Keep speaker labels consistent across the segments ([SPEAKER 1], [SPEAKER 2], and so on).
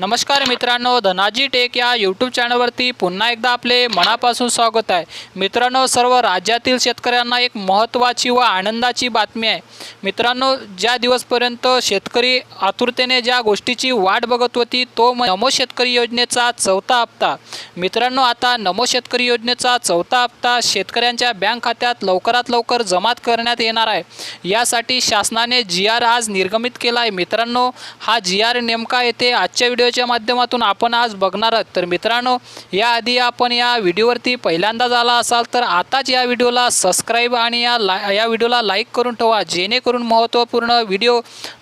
[SPEAKER 1] नमस्कार मित्रांनो धनाजी टेक या यूट्यूब चॅनलवरती पुन्हा एकदा आपले मनापासून स्वागत आहे. मित्रांनो सर्व राज्यातील शेतकऱ्यांना एक महत्त्वाची व आनंदाची बातमी आहे. मित्रांनो ज्या दिवसपर्यंत शेतकरी आतुरतेने ज्या गोष्टीची वाट बघत होती तो नमो शेतकरी योजनेचा चौथा हप्ता. मित्रांनो आता नमो शेतकरी योजनेचा चौथा हप्ता शेतकऱ्यांच्या बँक खात्यात लवकरात लवकर जमा करण्यात येणार आहे. यासाठी शासनाने जी आर आज निर्गमित केला आहे. मित्रांनो हा जी आर नेमका येते आजच्या व्हिडिओ व्हिडिओच्या माध्यमातून आपण आज बघणार आहोत. तर मित्रांनो याआधी आपण या व्हिडिओवरती पहिल्यांदाच आला असाल तर आताच या व्हिडिओला सबस्क्राईब आणि या ला या व्हिडिओला लाईक करून ठेवा जेणेकरून महत्त्वपूर्ण व्हिडिओ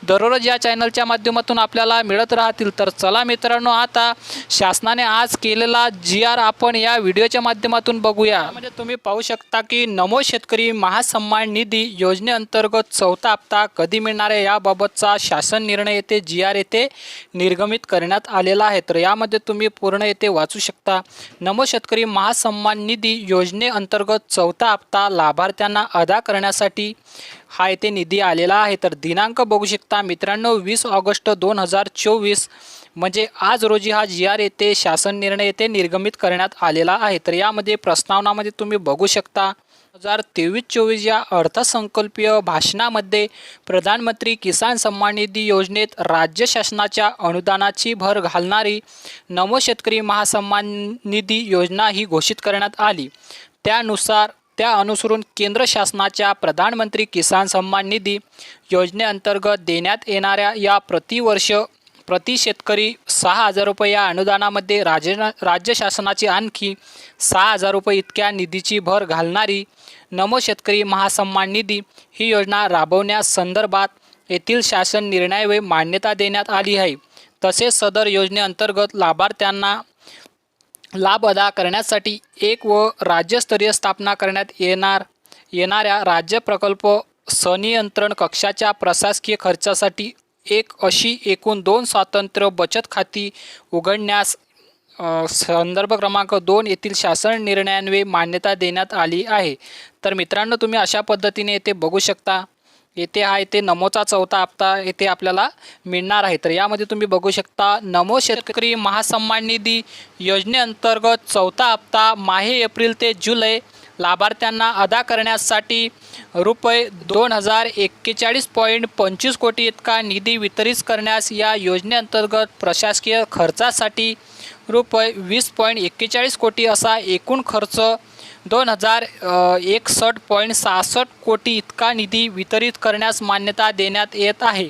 [SPEAKER 1] दररोज या चॅनलच्या माध्यमातून आपल्याला मिळत राहतील. तर चला मित्रांनो आता शासनाने आज केलेला जी आर आपण या व्हिडिओच्या माध्यमातून बघूया. म्हणजे तुम्ही पाहू शकता की नमो शेतकरी महासन्मान निधी योजनेअंतर्गत चौथा हप्ता कधी मिळणार आहे याबाबतचा शासन निर्णय येथे जी आर येथे निर्गमित करण्यात आलेला आहे. तर यामध्ये तुम्ही पूर्ण येथे वाचू शकता. नमो शेतकरी महासन्मान निधी योजनेअंतर्गत चौथा हप्ता लाभार्थ्यांना अदा करण्यासाठी हा येथे निधी आलेला आहे. तर दिनांक बघू शकता. मित्रांनो वीस ऑगस्ट दोन हजार चोवीस म्हणजे आज रोजी हा जी आर येथे शासन निर्णय येथे निर्गमित करण्यात आलेला आहे. तर यामध्ये प्रस्तावनामध्ये तुम्ही बघू शकता. हजार तेवीस चोवीस या अर्थसंकल्पीय भाषणामध्ये प्रधानमंत्री किसान सन्मान निधी योजनेत राज्य शासनाच्या अनुदानाची भर घालणारी नमो शेतकरी महासन्मान निधी योजना ही घोषित करण्यात आली. त्यानुसार त्या अनुसरून केंद्र शासनाच्या प्रधानमंत्री किसान सन्मान निधी योजनेअंतर्गत देण्यात येणाऱ्या या प्रतिवर्ष प्रति शेतकरी सहा हजार रुपये या अनुदानामध्ये राज्य राज्य शासनाची आणखी सहा हजार रुपये इतक्या निधीची भर घालणारी नमो शेतकरी महासन्मान निधी ही योजना राबवण्यास संदर्भात येथील शासन निर्णयावे मान्यता देण्यात आली आहे. तसेच सदर योजनेअंतर्गत लाभार्थ्यांना लाभ अदा करण्यासाठी एक व राज्यस्तरीय स्थापना करण्यात येणार येणाऱ्या राज्य प्रकल्प सनियंत्रण कक्षाच्या प्रशासकीय खर्चासाठी एक अशी एकूण दोन स्वातंत्र्य बचत खाती उघडण्यास संदर्भ क्रमांक दोन येथील शासन निर्णयान्वये मान्यता देण्यात आली आहे. तर मित्रांनो तुम्ही अशा पद्धतीने येथे बघू शकता. येथे हा येथे नमोचा चौथा हप्ता येथे आपल्याला मिळणार आहे. तर यामध्ये तुम्ही बघू शकता नमो शेतकरी महासन्मान निधी योजनेअंतर्गत चौथा हप्ता माहे एप्रिल ते जुलै लाभार्थ्यांना अदा करण्यासाठी रुपये दोन हजार एक्केचाळीस पॉईंट पंचवीस कोटी इतका निधी वितरित करण्यास या योजनेअंतर्गत प्रशासकीय खर्चासाठी रुपये वीस पॉईंट एक्केचाळीस कोटी असा एकूण खर्च दोन हजार एकसष्ट पॉईंट सहासष्ट कोटी इतका निधी वितरित करण्यास मान्यता देण्यात येत आहे.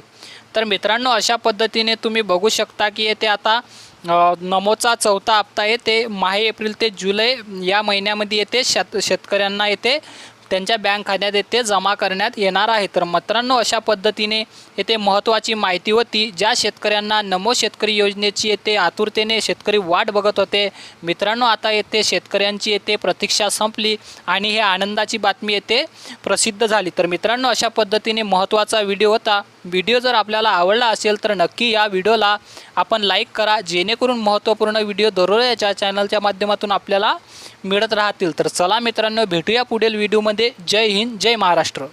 [SPEAKER 1] तर मित्रांनो अशा पद्धतीने तुम्ही बघू शकता की येथे आता नमोचा चौथा हप्ता आहे ते माहे एप्रिल ते जुलै या महिन्यामध्ये येते शेत शेतकऱ्यांना येते त्यांच्या बँक खात्यात येथे जमा करण्यात येणार आहे. तर मित्रांनो अशा पद्धतीने येथे महत्त्वाची माहिती होती ज्या शेतकऱ्यांना नमो शेतकरी योजनेची येथे आतुरतेने शेतकरी वाट बघत होते. मित्रांनो आता येथे शेतकऱ्यांची येथे प्रतीक्षा संपली आणि हे आनंदाची बातमी येथे प्रसिद्ध झाली. तर मित्रांनो अशा पद्धतीने महत्त्वाचा व्हिडिओ होता. व्हिडिओ जर आपल्याला आवडला असेल तर नक्की या व्हिडिओला आपण लाईक करा जेणेकरून महत्त्वपूर्ण व्हिडिओ दररोज याच्या चॅनलच्या माध्यमातून आपल्याला मिळत राहतील. तर चला मित्रांनो भेटूया पुढील व्हिडिओमध्ये. जय हिंद जय महाराष्ट्र.